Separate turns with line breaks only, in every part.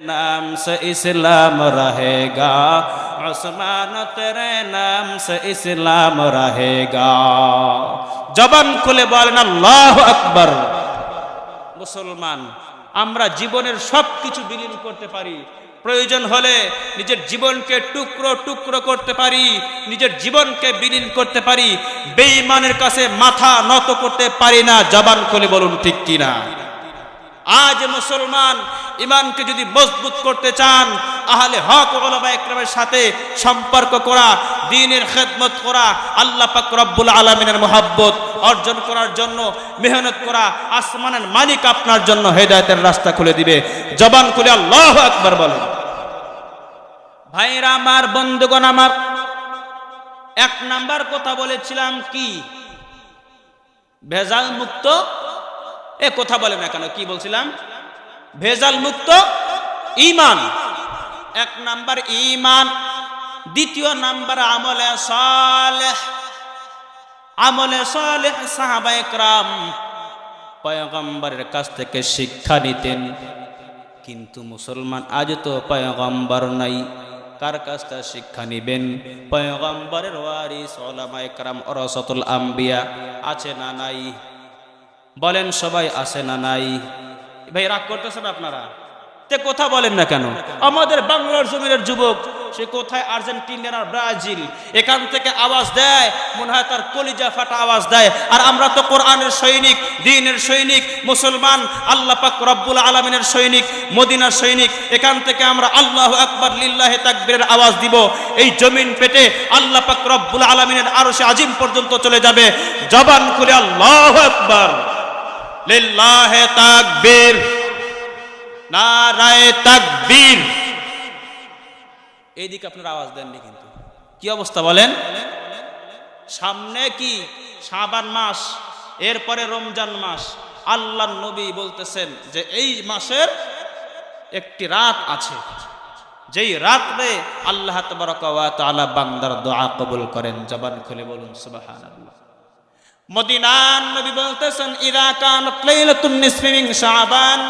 নাম সে ইসলাম রহেগা। আসমান তে নাম সে ইসলাম রহেগা। জবান খুলে বলেন, আল্লাহ আকবর। মুসলমান, আমরা জীবনের সব কিছু বিলীন করতে পারি। প্রয়োজন হলে নিজের জীবনকে টুকরো টুকরো করতে পারি, নিজের জীবনকে বিলীন করতে পারি। বেঈমানের কাছে মাথা নত করতে পারি না। জবান খুলে বলুন, ঠিক কিনা? আজ মুসলমান ইমানকে যদি মজবুত করতে চান, আহলে হক ওলামা একরামের সাথে সম্পর্ক করা, দিনের খেদমত করা, আল্লাহ পাক রব্বুল আলমিনের মোহাব্বত অর্জন করার জন্য, মেহনত করা, আসমানের মালিক আপনার জন্য হেদায়তের রাস্তা খুলে দিবে। জবান খুলে আল্লাহ আকবার বলেন। ভাইরা আমার, বন্ধুগণ আমার, এক নাম্বার কথা বলেছিলাম কি? ভেজাল মুক্ত এ কথা বলে না কেন? কি বলছিলাম? ভেজাল মুক্ত ইমান এক নাম্বার ইমান দ্বিতীয় নাম্বার আমলে সালেহ। আমলে সালেহ সাহাবা একরাম পয়গম্বরের কাছ থেকে শিক্ষা নিতেন। কিন্তু মুসলমান আজ তো পয়গম্বর নাই। কার কাছ থেকে শিক্ষা নিবেন? পয়গম্বরের ওয়ারিস, ওলামা একরাম অরসতুল আম্বিয়া আছে না নাই? বলেন, সবাই আসে না নাই? ভাই, রাগ করতেছেন আপনারা? তে কথা বলেন না কেন? আমাদের বাংলার জমিনের যুবক, সে কোথায়? আর্জেন্টিনা আর ব্রাজিল। এখান থেকে আওয়াজ দেয়, মনে হয় তার কলিজা ফাটা আওয়াজ দেয়। আর আমরা তো কোরআনের সৈনিক, দিনের সৈনিক, মুসলমান, আল্লাহ পাক রব্বুল আলমিনের সৈনিক, মদিনার সৈনিক। এখান থেকে আমরা আল্লাহ আকবর লিল্লাহে তাকবীরের আওয়াজ দিব। এই জমিন পেটে আল্লাহ পাক রব্বুল আলমিনের আরও সে আজিম পর্যন্ত চলে যাবে। জবান খুলে আল্লাহ আকবর। লিল্লাহে তাকবীর, নারায়ে তাকবীর। এইদিকে আপনারা আওয়াজ দেননি কিন্তু। কি অবস্থা বলেন? সামনে কি? শাবান মাস, এরপরে রমজান মাস। আল্লাহ নবী বলতেছেন যে এই মাসের একটি রাত আছে। যেই রাত্রে আল্লাহ তবরক ওয়া তাআলা বান্দার দোয়া কবুল করেন। জবান খুলে বলুন, সুবহানাল্লাহ। মদিনান নবী বলতেছেন ইদা কানাত লাইলাতুন নিসফি মিন শাবান।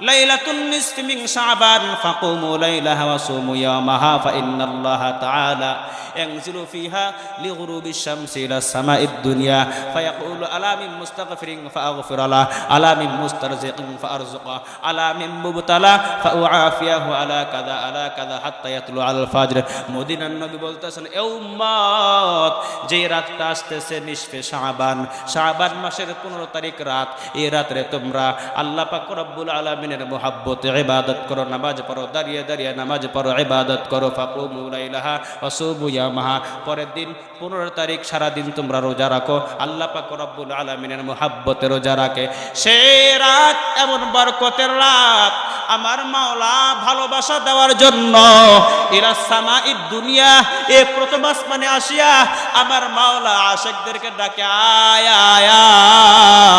লাইলাতুন নিসফি মিন শাবান ফাকুমু লাইলাহা ওয়া সুমু ইয়ামাহা ফাইন্নাল্লাহা তাআলা ينزل فيها لغروب الشمس إلى السماء الدنيا فيقول ألا من مستغفر فأغفر له ألا من مسترزق فأرزقه ألا من مبتلى فأعافيه على كذا على كذا حتى يطلع الفجر মদিনার নবী বলতেছেন এ উম্মত যে রাতটা আসতেছে নিষ্পে শাবান শাবান মাসের পনেরো তারিখ রাত এই রাত্রে তোমরা আল্লাহ পাক রব্বুল আলমিনের মোহাব্বত, ইবাদত করো, নামাজ পড়ো, দাঁড়িয়ে দাঁড়িয়ে নামাজ পড়ো, ইবাদত করো, ফাকুমু লাইলাহা ওয়াসুবু ইয়ামাহা পরের দিন পনেরো তারিখ সারাদিন তোমরা রোজা রাখো। আল্লাহ পাক রব্বুল আলমিনের মোহাব্বতে রোজা রাখে। সেই রাত এমন বরকতের রাত। আমার মাওলা ভালোবাসা দেওয়ার জন্য এরা সামা ই দুনিয়া, এ প্রথম আসমানে আসিয়া আমার মাওলা আশেকদেরকে ডাকে, আয় আয়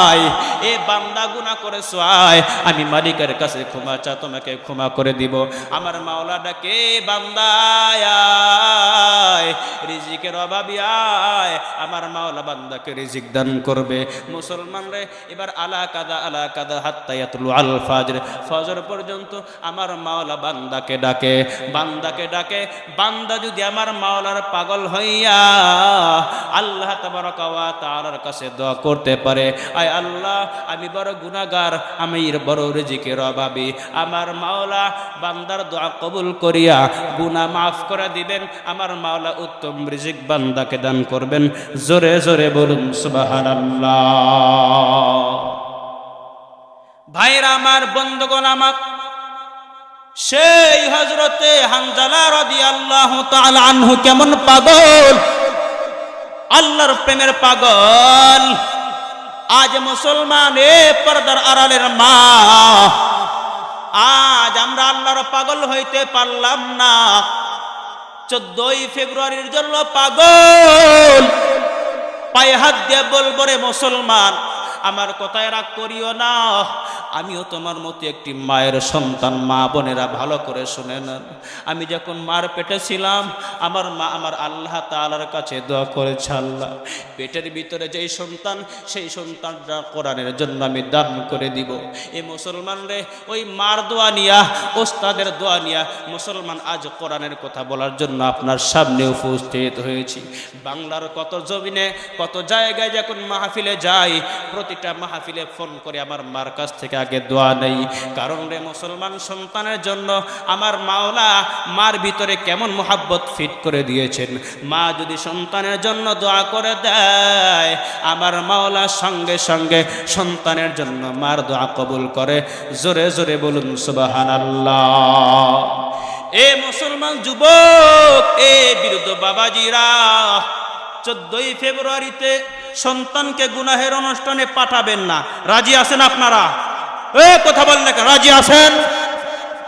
আয়। এ বান্দা গুনা করেছ, আয়। আমি মালিকের কাছে ক্ষমা চা, তোমাকে ক্ষমা করে দিব। আমার মাওলা ডাকে বান্দা আয়, রিজিকের অভাবী আয়। আমার মাওলা বান্দাকে রিজিক দান করবে। মুসলমান রে, এবার আলা কাদা আলা কাদা হাত্তায়াতুল আল ফাজর। ফজর পর্যন্ত আমার মাওলা বান্দাকে ডাকে বান্দাকে ডাকে। বান্দা যদি আমার মাওলার পাগল হইয়া আল্লাহ তাবারক ওয়া তাআলার কাছে দোয়া করতে পারে, আয় আল্লাহ, আমি বড় গুনাহগার, আমি বড় রিজিকের অভাবী আমার মাওলা বান্দার দোয়া কবুল করিয়া গুনাহ মাফ করে দিবেন। আমার মাওলা উত্তম রিজিক বান্দাকে দান করবেন। জোরে জোরে বলুন, সুবহানাল্লাহ। ভাইরা আমার বন্ধুগণ, আমার সেই হজরতে হানজালা রদি আল্লাহ আনহু কেমন পাগল? আল্লাহর প্রেমের পাগল। আজ মুসলমান এ পর্দার আড়ালের মা। আজ আমরা আল্লাহর পাগল হইতে পারলাম না। চোদ্দই ফেব্রুয়ারির জন্য পাগল। পায়ে হাত দিয়ে বলব রে মুসলমান, আমার কথায় রাগ করিও না। আমিও তোমার মতো একটি মায়ের সন্তান, মা বোনেরা ভালো করে শুনে নেন। আমি যখন মার পেটে ছিলাম, আমার মা আমার আল্লাহ তালার কাছে দোয়া করে আল্লাহ। পেটের ভিতরে যেই সন্তান, সেই সন্তানটা কোরআনের জন্য আমি দান করে দিব। এই মুসলমান রে, ওই মার দোয়া নিয়া, ওস্তাদের দোয়া নিয়া, মুসলমান আজ কোরআনের কথা বলার জন্য আপনার সামনে উপস্থিত হয়েছি। বাংলার কত জমিনে, কত জায়গায় যখন মাহফিলে যাই, প্রতিটা মাহফিলে ফোন করে আমার মার কাছ থেকে আগে দোয়া নেই। কারণ রে মুসলমান সন্তানের জন্য আমার মাওলা মার ভিতরে কেমন মোহাব্বত ফিট করে দিয়েছেন। মা যদি সন্তানের জন্য দোয়া করে দেয়, আমার মাওলা সঙ্গে সঙ্গে সন্তানের জন্য মার দোয়া কবুল করে। জোরে জোরে বলুন সুবাহান এ মুসলমান যুবক, এ বিরুদ্ধ বাবাজিরা, চোদ্দই ফেব্রুয়ারিতে সন্তানকে গুনাহের অনুষ্ঠানে পাঠাবেন না। রাজি আছেন আপনারা? কথা বললে কেন, রাজি আছেন?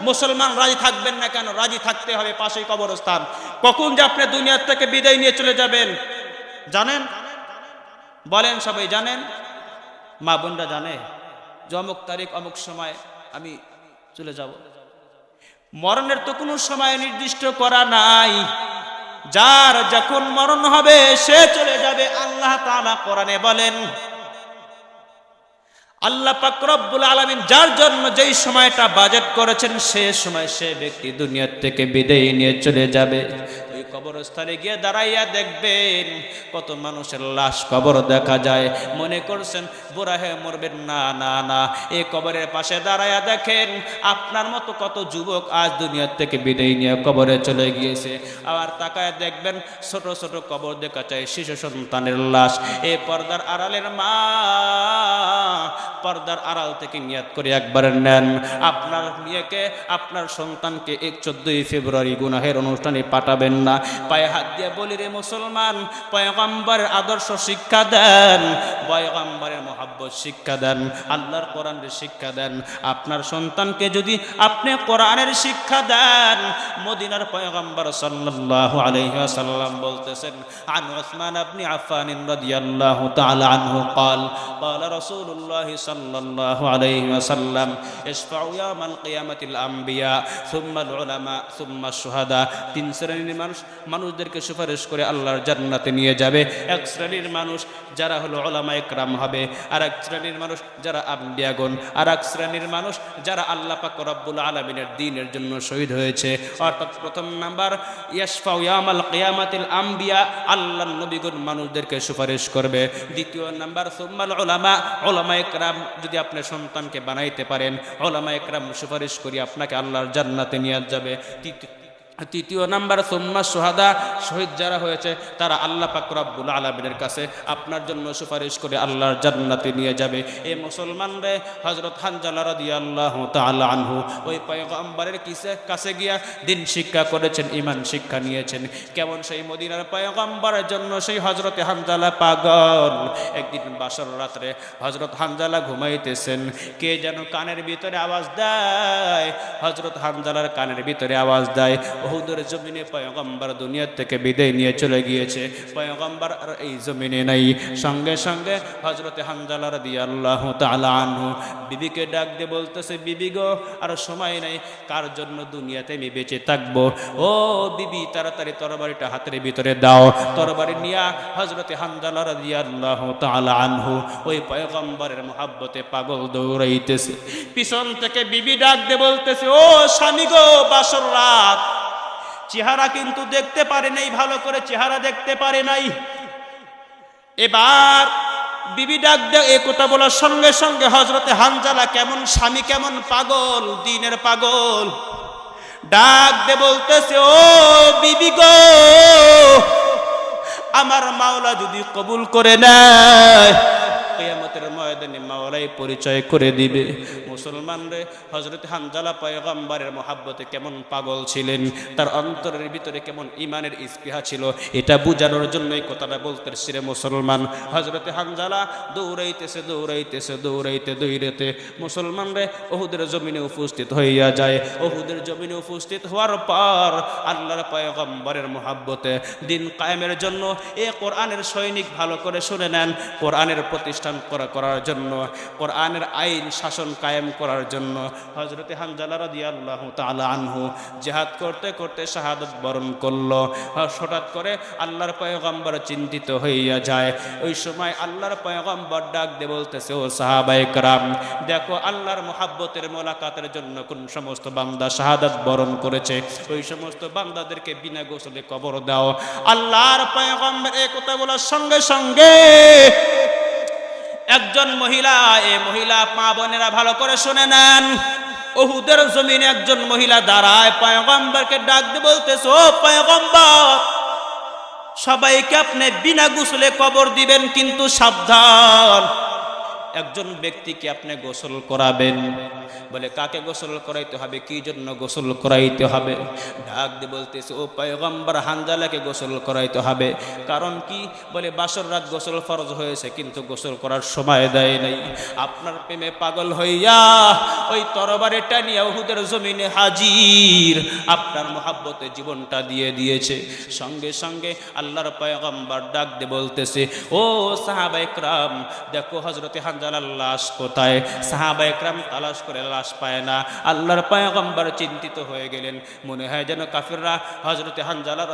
মুসলমান রাজি থাকবেন না কেন? রাজি থাকতে হবে, পাশেই কবরস্থান। কখন যে আপনি দুনিয়ার থেকে বিদায় নিয়ে চলে যাবেন? জানেন? বলেন সবাই, জানেন? মা বোনরা জানে, যে অমুক তারিখ, অমুক সময় আমি চলে যাব। মরণের তো কোনো সময় নির্দিষ্ট করা নাই। যার যখন মরণ হবে, সে চলে যাবে, আল্লাহ তাআলা কোরআনে বলেন আল্লাহ পাক আলমিন যার জন্য যেই সময়টা বাজেট করেছেন সে সময় সে ব্যক্তি দুনিয়ার থেকে বিদায় নিয়ে চলে যাবে। কবরস্থানে গিয়ে দাঁড়াইয়া দেখবেন, কত মানুষের লাশ কবর দেখা যায়। মনে করছেন, বুড়া হয়ে মরবেন। না না না, এই কবরের পাশে দাঁড়াইয়া দেখেন, আপনার মতো কত যুবক আজ দুনিয়ার থেকে বিদায় নিয়ে কবরে চলে গিয়েছে। আবার তাকায় দেখবেন, ছোট ছোট কবর দেখা চাই শিশু সন্তানের লাশ। এই পর্দার আড়ালের মা, পর্দার আড়াল থেকে নিয়াত করে একবার নেন। আপনার মেয়েকে, আপনার সন্তানকে এক চোদ্দই ফেব্রুয়ারি গুনাহের অনুষ্ঠানে পাঠাবেন না। পায়ে হাত দিয়ে বলি রে মুসলমান পয়গম্বরের আদর্শ শিক্ষা দেন পয়গম্বরের মহাব্বত শিক্ষা দেন আল্লাহর কোরআনের শিক্ষা দেন আপনার সন্তানকে যদি আপনি কোরআনের শিক্ষা দেন মদিনার পয়গম্বর সাল্লাল্লাহু আলাইহি ওয়াসাল্লাম বলতেছেন আন উসমান ইবনে আফফান রাদিয়াল্লাহু তাআলা আনহু قال قال رسول الله صلى الله عليه وسلم اشفعوا يوم القيامة الأنبياء ثم العلماء ثم الشهداء তিন শ্রেণীর মানুষ মানুষদেরকে সুপারিশ করে আল্লাহর জান্নাতে নিয়ে যাবে। এক শ্রেণির মানুষ যারা হলো ওলামা একরাম হবে আর এক শ্রেণির মানুষ যারা আম্বিয়াগণ আর এক শ্রেণির মানুষ যারা আল্লাহ পাক রব্বুল আলমিনের দিনের জন্য শহীদ হয়েছে। অর্থাৎ প্রথম নাম্বার ইয়াসফাউ কিয়ামাতিল আম্বিয়া আল্লাহ নবীগণ মানুষদেরকে সুপারিশ করবে। দ্বিতীয় নাম্বার, সুম্মাল ওলামা ওলামা একরাম যদি আপনি সন্তানকে বানাইতে পারেন ওলামা একরাম সুপারিশ করি আপনাকে আল্লাহর জান্নাতে নিয়ে যাবে। তৃতীয় তৃতীয় নাম্বার, সোম্মা সোহাদা, শহীদ যারা হয়েছে, তারা আল্লাহ পাক রব্বুল আলমিনের কাছে আপনার জন্য সুপারিশ করে আল্লাহর জান্নাতে নিয়ে যাবে। এই মুসলমান রে হজরত হানজালা রাদি আল্লাহ আনহু ওই পয়গম্বরের কিসে, কাছে গিয়া দিন শিক্ষা করেছেন ইমান শিক্ষা নিয়েছেন। কেমন সেই মদিনার পয়গম্বরের জন্য সেই হজরতে হানজালা পাগল? একদিন বাসর রাত্রে হজরত হানজালা ঘুমাইতেছেন, কে যেন কানের ভিতরে আওয়াজ দেয়? হজরত হানজালার কানের ভিতরে আওয়াজ দেয় বহুদের জমিনে পয়গম্বর দুনিয়ার থেকে বিদায় নিয়ে চলে গিয়েছে। পয়গম্বর আর এই জমিনে নাই। সঙ্গে সঙ্গে হজরতে হানজালার দিয়ে আল্লাহ তালা বিবিকে ডাক দিয়ে বলতেছে, বিবি গো, আর সময় নাই। কার জন্য দুনিয়াতে আমি বেঁচে থাকব? ও বিবি, তাড়াতাড়ি তরবারিটা হাতের ভিতরে দাও। তরবারি নিয়া হজরতে হানজালার দিয়ে আল্লাহ তালা ওই পয়গম্বরের মহাব্বতে পাগল দৌড়াইতেছে। পিছন থেকে বিবি ডাক দিয়ে বলতেছে, ও স্বামী গো, বাসর রাত। চেহারা কিন্তু দেখতে পারে নাই, ভালো করে চেহারা দেখতে পারে নাই। এবার বিবি ডাক দে এ কথা বলার সঙ্গে সঙ্গে হজরতে হানজালা কেমন, স্বামী কেমন পাগল, দিনের পাগল। ডাক দে বলতেছে, ও বিবি গো, আমার মাওলা যদি কবুল করে নেয়, কিয়ামতের ময়দানে মাওলাই পরিচয় করে দিবে। মুসলমান রে হজরত হানজালা পয়গম্বরের মহাব্বতে কেমন পাগল ছিলেন? তার অন্তরের ভিতরে কেমন ইমানের ইস্পিহা ছিল? এটা বুঝানোর জন্য এই কথাটা বলতেছে রে মুসলমান। হজরতে হানজালা, দৌড়াইতেছে দৌড়াইতেছে, দৌড়াইতে দৌড়াইতে মুসলমান রে ওহুদের জমিনে উপস্থিত হইয়া যায়। ওহুদের জমিনে উপস্থিত হওয়ার পর আল্লাহর পয়গম্বরের মহাব্বতে দিন কায়েমের জন্য এ কোরআনের সৈনিক ভালো করে শুনে নেন। কোরআনের প্রতিষ্ঠান করা করার জন্য, কোরআনের আইন শাসন কায়েম করার জন্য। হজরতে হানজালা রাদি আল্লাহ তালা আনহু জেহাদ করতে করতে শাহাদত বরণ করল। হঠাৎ করে আল্লাহর পয়গম্বর চিন্তিত হইয়া যায়। ওই সময় আল্লাহর পয়গম্বর ডাক দিয়ে বলতেছে, ও সাহাবাই কারাম, দেখো আল্লাহর মোহাব্বতের মোলাকাতের জন্য কোন সমস্ত বান্দা শাহাদাত বরণ করেছে। ওই সমস্ত বান্দাদেরকে বিনা গোসলে কবর দাও। আল্লাহর পয়গম্বর এই কথা বলার সঙ্গে সঙ্গে একজন মহিলা, এ মহিলা মা বোনেরা ভালো করে শুনে নেন। ওহুদের জমিনে একজন মহিলা দাঁড়ায়, পায়গম্বরকে ডাক দিয়ে বলতেছে, ও পায়গম্বর, সবাইকে আপনি বিনা গুসলে কবর দিবেন, কিন্তু সাবধান। একজন ব্যক্তিকে আপনি গোসল করাবেন। বলে, কাকে গোসল করাইতে হবে? কি জন্য গোসল করাইতে হবে? ডাক দিয়ে বলতেছে, ও পয়গম্বর, হানজালাকে গোসল করাইতে হবে। কারণ কি? বলে, বাসর রাত গোসল ফরজ হয়েছে, কিন্তু গোসল করার সময় দেয় নাই। আপনার প্রেমে পাগল হইয়া ওই তরবারে টানিয়া উহুদের জমিনে হাজির আপনার মহাব্বতে জীবনটা দিয়ে দিয়েছে। সঙ্গে সঙ্গে আল্লাহর পয়গম্বর ডাক দিয়ে বলতেছে, ও সাহাবা একরাম দেখো হজরতে হানজালার লাশ কোথায়? সাহাবা একরাম তালাশ করে লাশ পায় না। আল্লাহর পয়গম্বর চিন্তিত হয়ে গেলেন। মনে হয় যেন কাফিররা হানজালা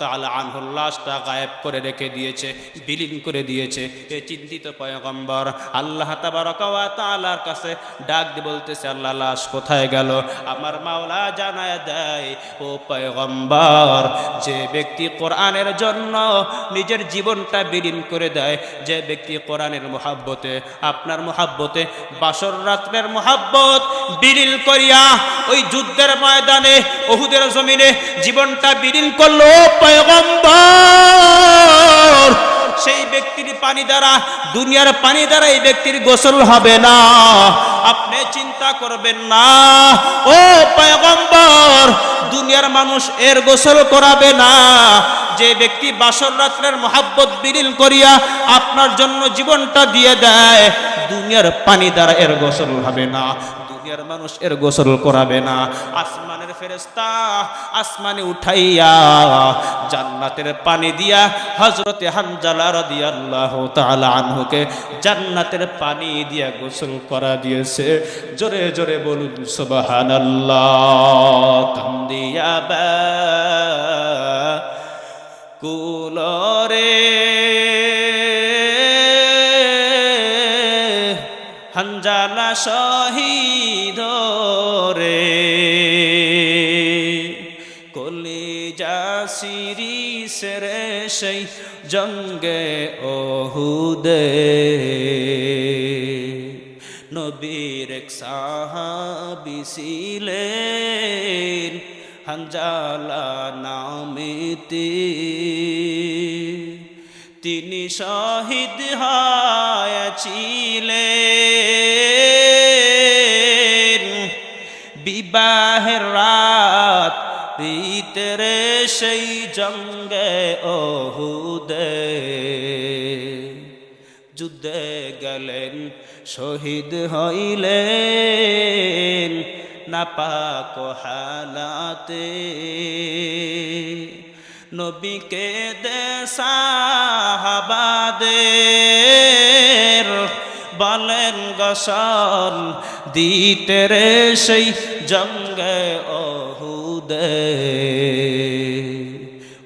তালা আনহুর লাশটা গায়েব করে রেখে দিয়েছে, বিলীন করে দিয়েছে। এ চিন্তিত পয়গম্বর, আল্লাহ তাআলার কাছে ডাক বলতেছে, আল্লাহ, লাশ কোথায় গেল? আমার মাওলা জানায় দেয়, ও পয়গম্বর, যে ব্যক্তি কোরআনের জন্য নিজের জীবনটা বিলীন করে দেয়, যে ব্যক্তি কোরআনের মহাব্বতে আপনার মোহাব্বতে। বাসর রাত্রের মোহাব্বত বিলীন করিয়া ওই যুদ্ধের ময়দানে, ওহুদের জমিনে জীবনটা বিলীন করল, পয়গম্বর! সেই ব্যক্তির পানি দ্বারা, দুনিয়ার পানি দ্বারা এই ব্যক্তির গোসল হবে না। আপনি চিন্তা করবেন না। ও পয়গম্বর, দুনিয়ার মানুষ এর গোসল করাবে না। যে ব্যক্তি বাসর রাত্রের মহাব্বত বিলীন করিয়া আপনার জন্য জীবনটা দিয়ে দেয়, দুনিয়ার পানি দ্বারা এর গোসল হবে না। দুনিয়ার মানুষ এর গোসল করাবে না। আসমানের ফেরেস্তা আসমানে উঠাইয়া জান্নাতের পানি দিয়া হজরতে হানজালা রাদিয়াল্লাহু তাআলা আনহুকে জান্নাতের পানি দিয়া গোসল করা দিয়েছে। জোরে জোরে বলুন, সুবহানাল্লাহ। কান্দিয়া কুলরে শহীদ রে। কলিজা সিরি সেরে সেই জঙ্গে ওহুদে নবীর এক হানজালা নামেতে তিনি। শহীদ হয়েছিলেন বিবাহের রাত, পিতরে সেই জঙ্গে ওহুদে যুদ্ধে গেলেন, শহীদ হইলেন নাপাক হালাতে। নবীকে দেশাহাবাদের বলেন গসল দিতে রে সেই জঙ্গে ওহুদে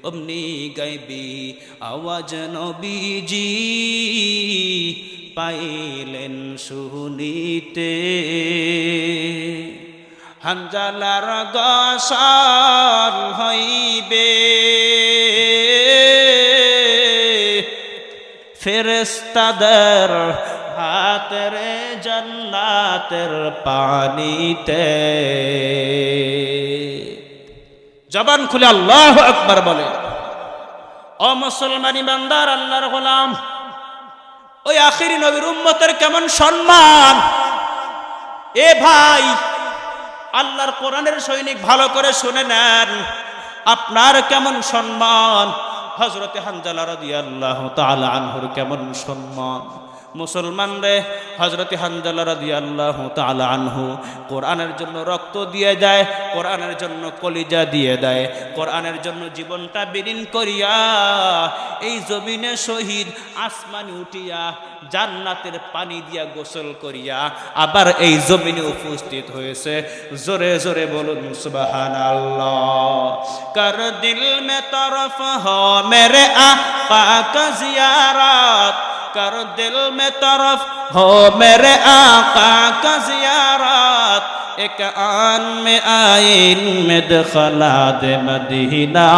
অমনি গাইবি আওয়াজ নবীজি পাইলেন শুনিতে হানজালার গসল হইবে। ফেরেস্তাদের হাতের জান্নাতের পানিতে। জবান খুলে আল্লাহ আকবার বলে, ও মুসলমান ইমানদার, আল্লাহর গোলাম, ওই আখিরি নবীর উম্মতের কেমন সম্মান? এ ভাই, আল্লাহর কোরআনের সৈনিক ভালো করে শুনে নেন, আপনার কেমন সম্মান? হজরতে হানজালা রাদিয়াল্লাহু তাআলা আনহুর কেমন সম্মান? মুসলমান রে হজরত হানজালা রাদি আল্লাহ তালা আনহু কোরআনের জন্য রক্ত দিয়ে দেয়, কোরআনের জন্য কলিজা দিয়ে দেয়, কোরআনের জন্য জীবনটা বিলীন করিয়া এই জমিনে শহীদ আসমানি উঠিয়া জান্নাতের পানি দিয়া গোসল করিয়া আবার এই জমিনে উপস্থিত হয়েছে। জোরে জোরে বলুন সুবাহান কর দিল মে তরফ হো, মেরে জিয়ারত। کر دل میں طرف ہو میرے آقا کا زیارت ایک آن میں آئین میں دخلاد مدینہ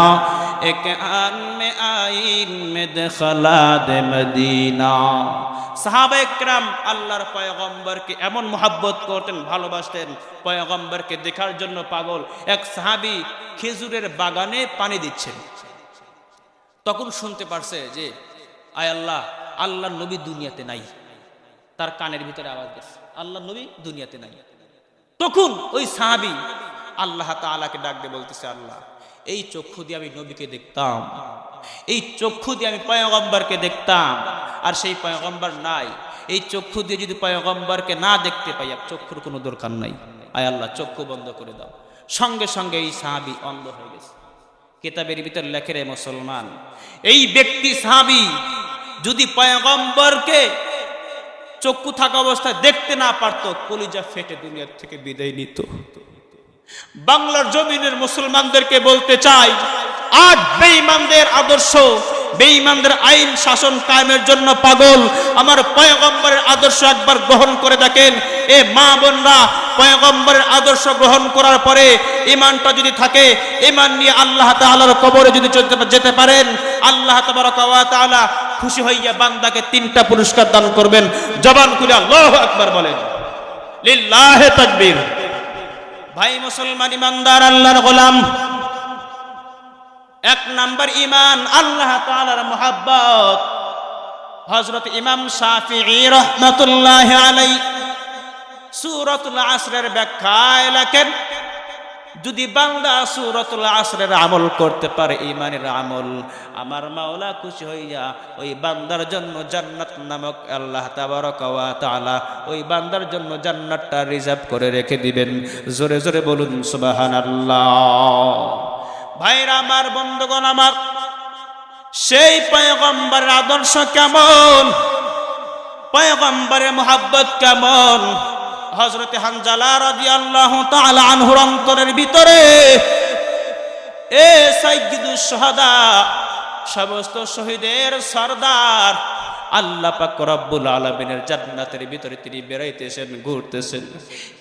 ایک آن میں آئین میں دخلاد مدینہ সাহাবা একরাম আল্লাহর পয়গম্বরকে এমন মোহাব্বত করতেন, ভালোবাসতেন, পয়গম্বরকে দেখার জন্য পাগল। এক সাহাবি খেজুরের বাগানে পানি দিচ্ছেন। তখন শুনতে পারছে যে, আয় আল্লাহ আল্লাহ নবী দুনিয়াতে নাই। তার কানের ভিতরে আওয়াজ গেছে আল্লাহ নবী দুনিয়াতে নাই। তখন ওই সাহাবি আল্লাহ তাআলাকে ডাক দিয়ে বলতেছে, আল্লাহ, এই চক্ষু দিয়ে আমি নবীকে দেখতাম, এই চক্ষু দিয়ে আমি পয়গম্বরকে দেখতাম, আর সেই পয়গম্বর নাই। এই চক্ষু দিয়ে যদি পয়গম্বরকে না দেখতে পাই, আর চক্ষুর কোনো দরকার নাই। আয় আল্লাহ, চক্ষু বন্ধ করে দাও। সঙ্গে সঙ্গে এই সাহাবি অন্ধ হয়ে গেছে। কেতাবের ভিতর লেখে রে মুসলমান, এই ব্যক্তি সাহাবি যদি পয়গম্বরকে চক্ষু থাকা অবস্থায় দেখতে না পারত, কলিজা ফেটে দুনিয়ার থেকে বিদায় নিত। বাংলার জমিনের মুসলমানদেরকে বলতে চাই, আজ বেঈমানদের আদর্শ বেঈমানদের আইন শাসন কায়েমের জন্য পাগল। আমার পয়গম্বরের আদর্শ একবার গ্রহণ করে দেখেন। এ মা বোনরা পয়গম্বরের আদর্শ গ্রহণ করার পরে ইমানটা যদি থাকে ইমান নিয়ে আল্লাহ তাআলার কবরে যদি যেতে পারেন, আল্লাহ তাআলা খুশি হইয়া বান্দাকে তিনটা পুরস্কার দান করবেন। জবান খুলে আল্লাহু আকবার বলেন। লিল্লাহে তাকবীর। ভাই মুসলমান ইমানদার আল্লাহর গোলাম এক নাম্বার ইমান আল্লাহ তালার মোহাব্বত। হজরত ইমাম শাফিঈ রাহমাতুল্লাহি আলাইহি সূরাতুল আসরের ব্যাখ্যায় লেখেন, যদি বান্দা সুরতুল আসরের আমল করতে পারে ইমানের আমল, আমার মাওলা খুশি হইয়া ওই বান্দার জন্য জান্নাত নামক আল্লাহ তাবারক ওয়া তাআলা ওই বান্দার জন্য জান্নাতটা রিজার্ভ করে রেখে দিবেন। জোরে জোরে বলুন, সুবহানাল্লাহ। ভাইরা আমার বন্ধুগণ আমার, সেই পয়গম্বরের আদর্শ কেমন? পয়গম্বরের মোহাব্বত কেমন? হজরতে হানজালা রাদিয়াল্লাহু তাআলা আনহুর অন্তরের ভিতরে, এ সাইয়্যিদুস শাহাদা, সমস্ত শহীদের সরদার আল্লাহ পাক রব্বুল আলামিনের জান্নাতের ভিতরে তিনি বেরাইতেছেন ঘুরতেছেন।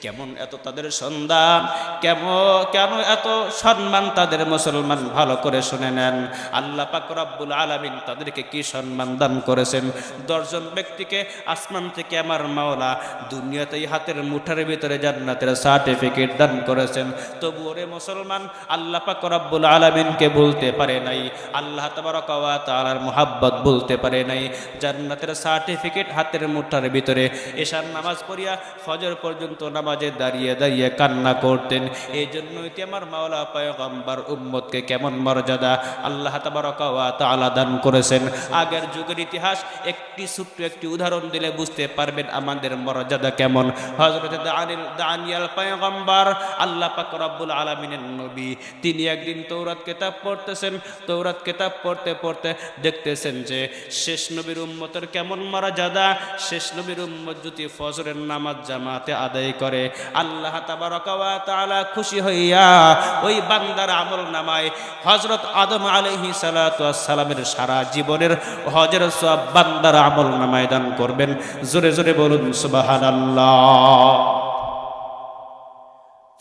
কেমন এত তাদের সন্ধান কেমন, কেন এত সম্মান তাদের মুসলমান? ভালো করে শুনে নেন। আল্লাহ পাক রব্বুল আলামিন তাদেরকে কি সম্মান দান করেছেন? দশজন ব্যক্তিকে, আসমান থেকে আমার মাওলা, দুনিয়াতেই হাতের মুঠার ভিতরে জান্নাতের সার্টিফিকেট দান করেছেন। তবু ওরে মুসলমান, আল্লাহ পাক রব্বুল আলামিনকে বলতে পারে নাই। আল্লাহ তাবারক ওয়া তাআলার মুহাব্বত বলতে পারে নাই। জান্নাতের সার্টিফিকেট হাতের মুঠার ভিতরে। এশার নামাজ পড়িয়া ফজর পর্যন্ত নামাজে দাঁড়িয়ে দাঁড়িয়ে কান্না করতেন। এই জন্যই তো আমার মাওলা পয়গম্বর উম্মতকে কেমন মর্যাদা আল্লাহ তাআলা দান করেছেন। আগের যুগের ইতিহাস একটি ছোট্ট একটি উদাহরণ দিলে বুঝতে পারবেন আমাদের মর্যাদা কেমন। দানিল, দানিয়াল পয়গম্বর, আল্লাহ পাক রব্বুল আলামিনের নবী। তিনি একদিন তৌরাত কিতাব পড়তেছেন। তৌরাত কিতাব পড়তে পড়তে দেখতেছেন যে শেষ নবীর উম্মতের কেমন মর্যাদা শেষ নবীর উম্মত যদি ফজরের নামাজ জামাতে আদায় করে, আল্লাহ তাবারক ওয়া তাআলা খুশি হইয়া ওই বান্দার আমল নামায় হযরত আদম আলাইহি সালাতু সালামের সারা জীবনের হজের সব বান্দার আমল নামায় দান করবেন। জোরে জোরে বলুন, সুবহানাল্লাহ।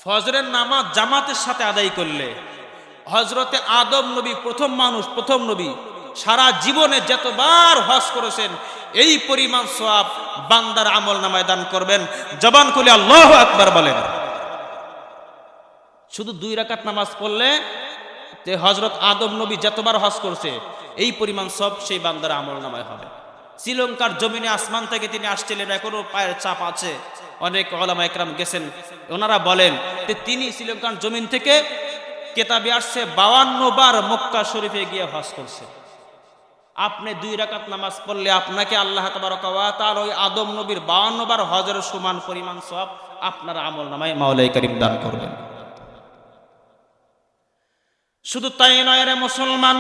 ফজরের নামাজ জামাতের সাথে আদায় করলে হজরতে আদম নবী প্রথম মানুষ, প্রথম নবী সারা জীবনে যতবার হজ করেছেন, এই পরিমাণ সব বান্দার আমল নামায় দান করবেন। জবান খুলে আল্লাহ আকবার বলেন। শুধু দুই রাকাত নামাজ পড়লে যে হজরত আদম নবী যতবার হজ করছে, এই পরিমাণ সব সেই বান্দার আমল নামায় হবে। শ্রীলঙ্কার জমিনে আসমান থেকে তিনি আসছিলেন, এখনও পায়ের চাপ আছে। অনেক ওলামা একরাম গেছেন, ওনারা বলেন যে তিনি শ্রীলঙ্কার জমিন থেকে কেতাবে আসছে, বাউান্ন বার মক্কা শরীফে গিয়ে হজ করছে। আপনি দুই রাকাত নামাজ পড়লে আপনাকে আল্লাহ তার ওই আদম নবীর বাউন্ন বার হজের সমান পরিমাণ সব আপনার আমল নামায় মাওলাই করিম দান করবেন। শুধু তাই নয় রে মুসলমান,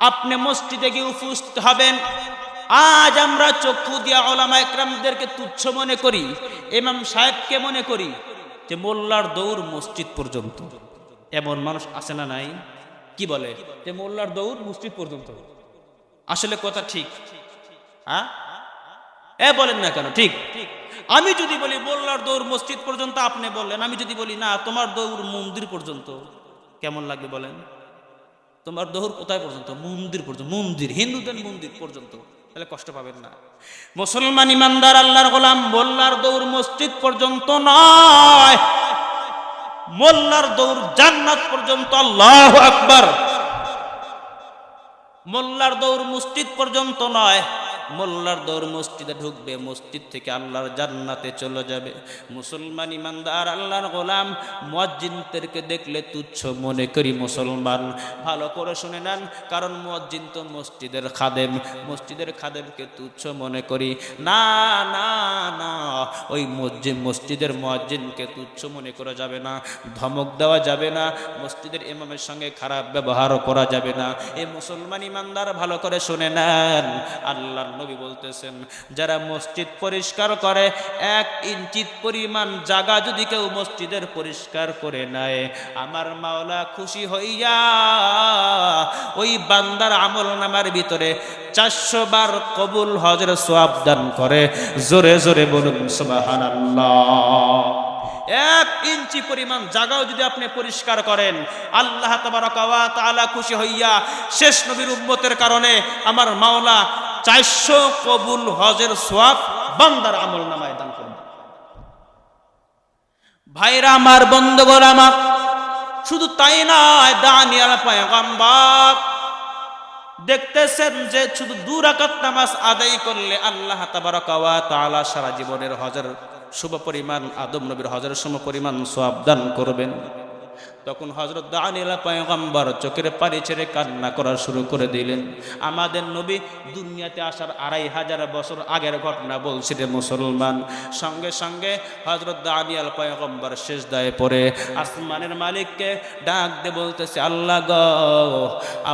আপনি মসজিদে গিয়ে উপস্থিত হবেন। আজ আমরা চক্ষু দিয়া ওলামা একরামদেরকে তুচ্ছ মনে করি এমাম সাহেবকে মনে করি যে মোল্লার দৌড় মসজিদ পর্যন্ত। এমন মানুষ আছে না নাই? কি বলে? যে মোল্লার দৌড় মসজিদ পর্যন্ত। আসলে কথা ঠিক। হ্যাঁ? এ বলেন না কেন, ঠিক। আমি যদি বলি মোল্লার দৌড় মসজিদ পর্যন্ত আপনি বললেন, আমি যদি বলি না, তোমার দৌড় মন্দির পর্যন্ত, কেমন লাগবে বলেন? তোমার দৌড় কোথায় পর্যন্ত? মন্দির পর্যন্ত, মন্দির, হিন্দুদের মন্দির পর্যন্ত। তাহলে কষ্ট পাবেন না। মুসলমান ইমানদার, আল্লাহর গোলাম, মোল্লার দৌড় মসজিদ পর্যন্ত নয়। মোল্লার দৌড় জান্নাত পর্যন্ত, আল্লাহ আকবার। মোল্লার দৌড় মসজিদ পর্যন্ত নয়। মোল্লার দৌড় মসজিদে ঢুকবে, মসজিদ থেকে আল্লাহর জান্নাতে চলে যাবে। মুসলমান ইমানদার, আল্লাহর গোলাম, মুয়াজ্জিনদেরকে দেখলে তুচ্ছ মনে করি মুসলমান। ভালো করে শুনে নেন, কারণ মুয়াজ্জিন তো মসজিদের খাদেম। মসজিদের খাদেমকে তুচ্ছ মনে করি। না না না, ওই মসজিদ, মসজিদের মুয়াজ্জিনকে তুচ্ছ মনে করা যাবে না। ধমক দেওয়া যাবে না। মসজিদের ইমামের সঙ্গে খারাপ ব্যবহারও করা যাবে না। এই মুসলমান ইমানদার, ভালো করে শুনে নেন। আল্লাহ নবী বলতেছেন, যারা মসজিদ পরিষ্কার করে, এক ইঞ্চিত পরিমাণ জায়গা যদি কেউ মসজিদের পরিষ্কার করে নেয়, আমার মাওলা খুশি হইয়া ওই বান্দার আমল নামার ভিতরে চারশো বার কবুল হজর সোয়াব দান করে। জোরে জোরে বলুন সুবাহান এক ইঞ্চি পরিমাণ জায়গাও যদি আপনি পরিষ্কার করেন, আল্লাহ তাআলা খুশি হইয়া শেষ নবীর উম্মতের কারণে আমার মাওলা চারশো কবুল হজের সোয়াব বান্দার আমল নামায় দান করবে ভাইরা আমার, বন্ধুগণ আমার, শুধু তাই নয়, দানিয়াল পয়গম্বর, দেখতেছেন যে শুধু দুরাকাত নামাজ আদায় করলে আল্লাহ তাবারাকা ওয়া তাআলা সারা জীবনের হজের শুভ পরিমাণ, আদম নবীর হজের সম পরিমাণ সোয়াব দান করবেন। তখন হজরত দানিলা পয়গম্বর চোখের পানি ছেড়ে কান্না করা শুরু করে দিলেন। আমাদের নবী দুনিয়াতে আসার আড়াই হাজার বছর আগের ঘটনা বলছে রে মুসলমান। সঙ্গে সঙ্গে হজরত দানিয়াল পয়গম্বর শেষ দায়ে পড়ে। আসমানের মালিককে ডাক দে বলতেছে, আল্লাহ গ,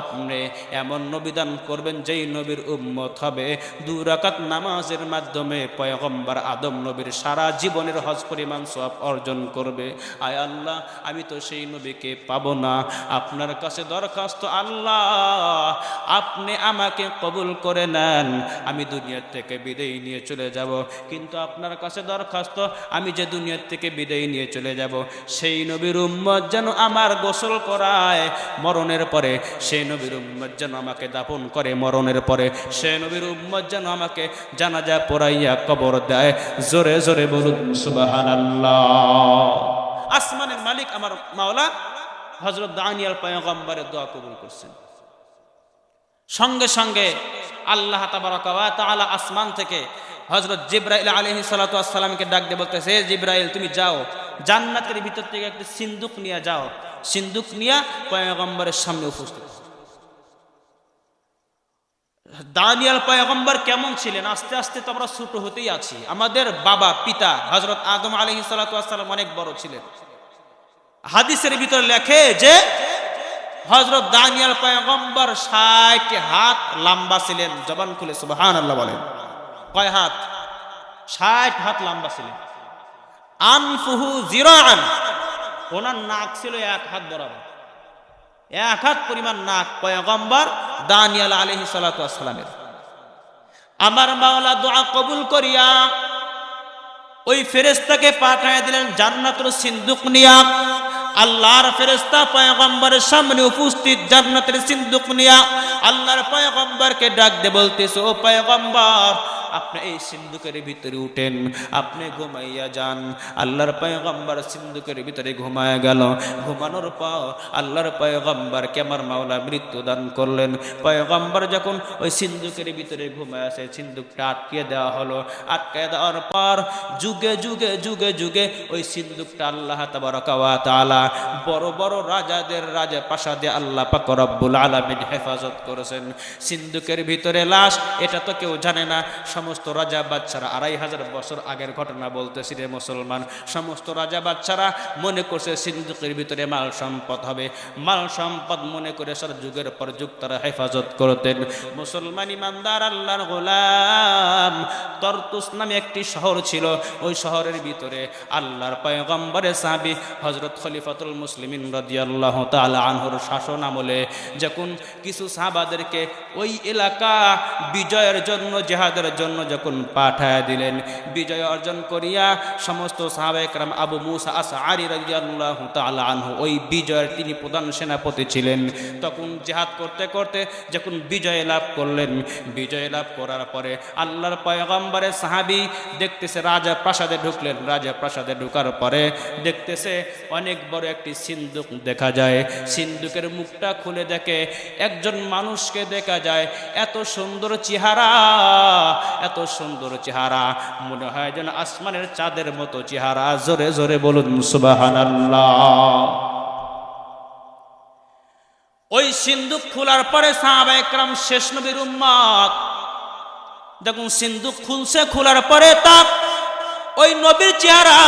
আপনি এমন নবিদান করবেন যেই নবীর উম্মত হবে। দুরাকাত নামাজের মাধ্যমে পয়গম্বর আদম নবীর সারা জীবনের হজ পরিমাণ সব অর্জন করবে। আয় আল্লাহ, আমি তো সেই নবীকে পাবো না। আপনার কাছে দরখাস্ত আল্লাহ, আপনি আমাকে কবুল করে নেন। আমি দুনিয়ার থেকে বিদায় নিয়ে চলে যাব। কিন্তু আপনার কাছে দরখাস্ত, আমি যে দুনিয়ার থেকে বিদায় নিয়ে চলে যাব, সেই নবীর উম্মত যেন আমার গোসল করায়। মরণের পরে সেই নবীর উম্মত যেন আমাকে দাপন করে। মরণের পরে সেই নবীর উম্মত যেন আমাকে জানাজা পড়াইয়া কবর দেয়। জোরে জোরে বলুন, সুবহানাল্লাহ। আসমানের মালিক আমার মাওলা হজরত দানিয়াল পয়গম্বরের দোয়া কবুল করছেন। সঙ্গে সঙ্গে আল্লাহ তালা আসমান থেকে হজরত জিব্রাইল আলহি সালাতামকে ডাক দিয়ে বলতেছে জিব্রাইল, তুমি যাও। জান্নাতের ভিতর থেকে একটি সিন্দুক নিয়ে যাও। সিন্দুক নিয়ে পয়গম্বরের সামনে উপস্থিত। দানিয়াল পয়গম্বর কেমন ছিলেন? আস্তে আস্তে তো আমরা ছোট হতেই আছি। আমাদের বাবা, পিতা হজরত আদম আলহি সালাতাম অনেক বড় ছিলেন। হাদিসের ভিতরে লেখে যে হজরত দানিয়াল পয়গম্বর ষাট হাত লম্বা ছিলেন। জবান খুলে সুবাহান আল্লাহ বলেন। কয় হাত? ষাট হাত লম্বা ছিলেন। আনফুহু আন ওনার নাক ছিল এক হাত বরাবর। এক হাত পরিমাণ নাক পয়গম্বর দানিয়াল আলহি সালাতামের আমার মাওলা দোয়া কবুল করিয়া ওই ফেরেস্তাকে পাঠায় দিলেন জান্নাতুল সিন্দুক নিয়া। আল্লাহর ফেরেস্তা পয়গম্বরের সামনে উপস্থিত জান্নাতের সিন্দুক নিয়া। আল্লাহর পয়গম্বরকে ডাক দে বলতেছে, ও পয়গম্বর আপনি এই সিন্ধুকের ভিতরে উঠেন, আপনি ঘুমাইয়া যান। আল্লাহর পয়গম্বর সিন্ধুকের ভিতরে ঘুমায় গেল। ঘুমানোর পর আল্লাহর পয়গম্বরকে আমার মাওলা মৃত্যু দান করলেন। পয়গম্বর যখন ওই সিন্ধুকের ভিতরে ঘুমায় আসে, সিন্ধুকটা আটকে দেওয়া হলো। আটকে দেওয়ার পর যুগে যুগে যুগে যুগে ওই সিন্ধুকটা আল্লাহ তালা বড় বড় রাজাদের রাজা প্রাসাদে আল্লাহ পাক রব্বুল আলামিন হেফাজত করেছেন। সিন্ধুকের ভিতরে লাশ, এটা তো কেউ জানে না। সমস্ত রাজা বাচ্চারা, আড়াই হাজার বছর আগের ঘটনা বলতেছি রে মুসলমান, সমস্ত রাজা বাচ্চারা মনে করছে সিন্ধুকের ভিতরে মাল সম্পদ হবে। মাল সম্পদ মনে করে সারা যুগের পর যুগ তারা হেফাজত করতেন। মুসলমান ইমানদার, আল্লাহর গোলাম। তরতুস নামে একটি শহর ছিল, ওই শহরের ভিতরে আল্লাহর পয়গম্বরে সাহাবি হজরত খলিফাতুল মুসলিমিন রাদিয়াল্লাহু তাআলা আনহুর শাসন আমলে যখন কিছু সাহাবাদেরকে ওই এলাকা বিজয়ের জন্য, জেহাদের জন্য যখন পাঠায় দিলেন, বিজয় অর্জন করিয়া সমস্ত সাহাবা একরাম আবু মুসা আশআরি রাদিয়াল্লাহু তাআলা আনহু, ওই বিজয়ের তিনি প্রধান সেনাপতি ছিলেন। তখন জেহাদ করতে করতে যখন বিজয় লাভ করলেন, বিজয় লাভ করার পরে আল্লাহর পয়গম্বরের সাহাবি দেখতেছে রাজা প্রাসাদে ঢুকলেন। রাজা প্রাসাদে ঢুকার পরে দেখতেছে অনেক বড় একটি সিন্দুক দেখা যায়। সিন্দুকের মুখটা খুলে দেখে একজন মানুষকে দেখা যায়। এত সুন্দর চেহারা এত সুন্দর চেহারা। মনে হয় যেন আসমানের চাঁদের মতো চেহারা। জোরে জোরে বলুন, সুবাহানাল্লাহ। ওই সিন্দুক খোলার পরে সাহাবা একরাম শেষ নবীর উম্মত। দেখুন সিন্দুক খুলছে, খোলার পরে তা ওই নবীর চেহারা।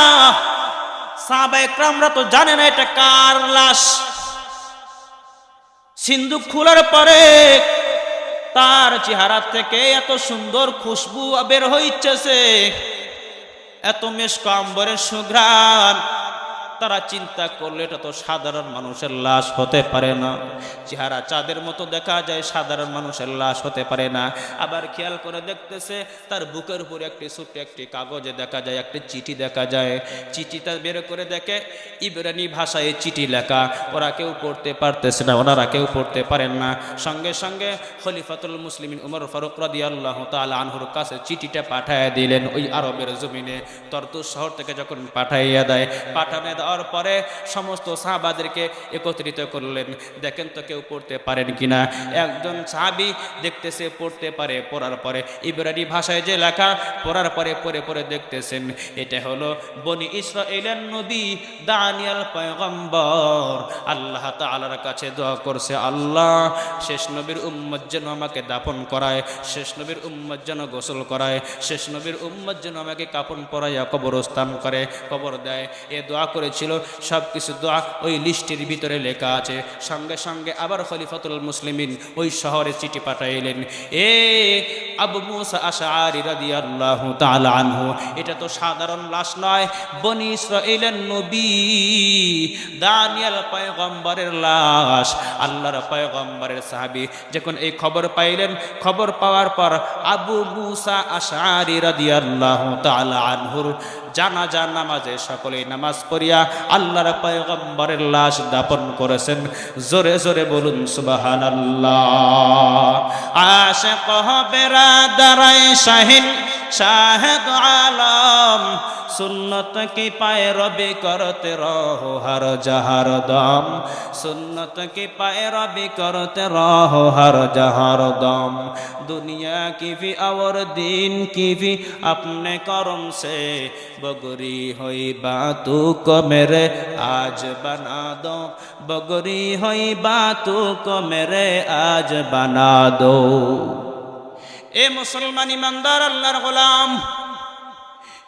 সাহাবা একরামরা তো জানে না এটা কার লাশ। সিন্দুক খোলার পরে তার চেহারা থেকে এত সুন্দর খুশবু বের হইতেছে। এত মেশক আম্বরের সুঘ্রাণ। তারা চিন্তা করলে, এটা তো সাধারণ মানুষের লাশ হতে পারে না। চেহারা চাঁদের মতো দেখা যায়, সাধারণ মানুষের লাশ হতে পারে না। আবার খেয়াল করে দেখতেছে, তার বুকের উপরে একটি ছোট্ট একটি কাগজে দেখা যায়, একটি চিঠি দেখা যায়। চিঠিটা বের করে দেখে, ইবরানি ভাষায় চিঠি লেখা, ওরা কেউ পড়তে পারতেছে না, ওনারা কেউ পড়তে পারেন না। সঙ্গে সঙ্গে খলিফাতুল মুসলিম উমর ফারুক রাদি আল্লাহ তাল আনহুর কাছে চিঠিটা পাঠাইয়া দিলেন ওই আরবের জমিনে। তর্তুস শহর থেকে যখন পাঠাইয়া দেয়, পাঠানো দেওয়ার পরে সমস্ত সাহাবাদেরকে একত্রিত করলেন। দেখেন তো কেউ পড়তে পারেন কিনা? একজন সাহাবি দেখতেছে, পড়তে পারে, পড়ার পরে। ইব্রানি ভাষায় যে লেখা, পড়ার পরে পরে পরে দেখতেছেন। এটা হলো বনি ইসরায়েলের নবী দানিয়াল পয়গম্বর। আল্লাহ তাআলার কাছে দোয়া করছে, আল্লাহ, শেষ নবীর উম্মত যেন আমাকে দাপন করায়, শেষ নবীর উম্মত যেন গোসল করায়, শেষ নবীর উম্মত যেন আমাকে কাপন পরাইয়া কবরস্থান করে, কবর দেয়। এ দোয়া করেছিল সব কিছু দোয়া ওই লিস্টের ভিতরে লেখা আছে। সঙ্গে সঙ্গে আবার খলিফাতুল মুসলিমিন ওই শহরে চিঠি পাঠাইলেন। এ আবু মুসা আশা আশারি রাদিয়াল্লাহু তাআলা আনহু, এটা তো সাধারণ লাশ নয়। বনি ইসরাইলের নবী দানিয়াল পয়গম্বরের লাশ, আল্লাহর পয়গম্বরের সাহাবী। যখন এই খবর পাইলেন, খবর পাওয়ার পর আবু মুসা আশারি রাদিয়াল্লাহু তাআলা আনহুর জানাজা, নামাজে সকলেই নামাজ পড়িয়া আল্লাহর পয়গম্বরের লাশ দাপন করেছেন। জোরে জোরে বলুন সুবাহান আল্লাহ আশে কহ বেড়া বেরাদারাই শাহিন, শাহেদ আলম সুন্নত কি পায়ে রবি করতে রহ হর যাহার দম? সুন্নত কি পায়ে রবি করতে রহ হর যাহার দম? দুনিয়া কি ভি আওর দিন কি ভি আপনে করম সে বগরি হই বা তু কমেরে আজ বানা দো। বগরি হই বা তু কমেরে আজ বানা দো। এ মুসলমান ইমানদার, আল্লাহর গোলাম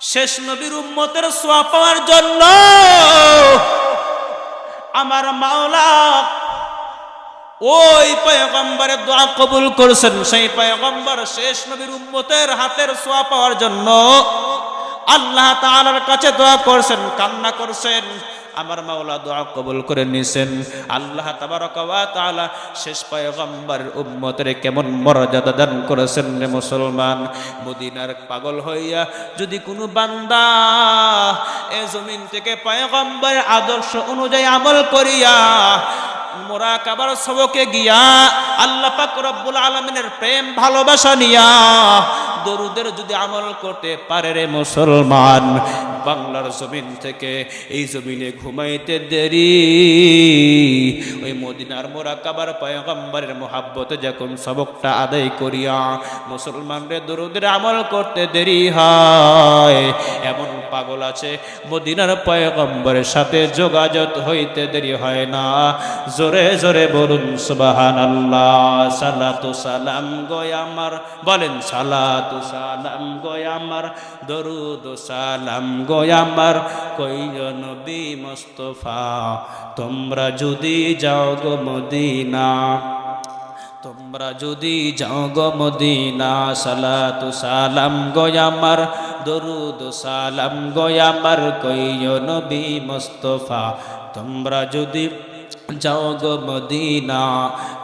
শেষ নবীর উম্মতের সোয়া পাওয়ার জন্য আমার মাওলা ওই পয়গম্বরের দোয়া কবুল করেছেন, সেই পয়গম্বর শেষ নবীর উম্মতের হাতের সোয়া পাওয়ার জন্য আল্লাহ তাআলার কাছে দোয়া করছেন, কান্না করছেন। আমার মাওলা দোয়া কবুল করে নিছেন। আল্লাহ তাআলা শেষ পয়গম্বর উম্মতের কেমন মর্যাদা দান করেছেন রে মুসলমান। মদিনার পাগল হইয়া যদি কোনো বান্দা এ জমিন থেকে পয়গম্বরের আদর্শ অনুযায়ী আমল করিয়া মোরা কাবার সবকে গিয়া আল্লাহ পাক রব্বুল আলমিনের প্রেম, ভালোবাসা নিয়া দরুদের যদি আমল করতে পারে রে মুসলমান, বাংলার জমিন থেকে এই জমিনে ঘুমাইতে দেরি। ওই মদিনার মোরা কাবার পয়গম্বরের মোহাব্বতে যখন সবকটা আদায় করিয়া মুসলমানদের দরুদের আমল করতে দেরি হয়, এমন পাগল আছে। মদিনার পয়গম্বরের সাথে যোগাযোগ হইতে দেরি হয় না। জোরে জোরে বলুন সুবাহান আল্লাহ সালাতু সালাম গয় আমার। বলেন, সালাতু সালাম গয় আমার, দরুদ সালাম গয় আমার। কই নবী মুস্তফা, তোমরা যদি যাও গো মদিনা, তোমরা যদি যাও গো মদিনা, সালাতু সালাম গয়ামার দরুদ সালাম গয়ামার কইয় নবী মোস্তফা। তোমরা যদি যাও গো মদিনা,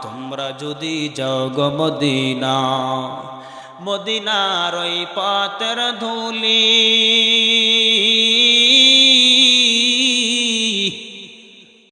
তোমরা যদি যাও গো মদিনা। মদিনার ওই পাতের ধুলি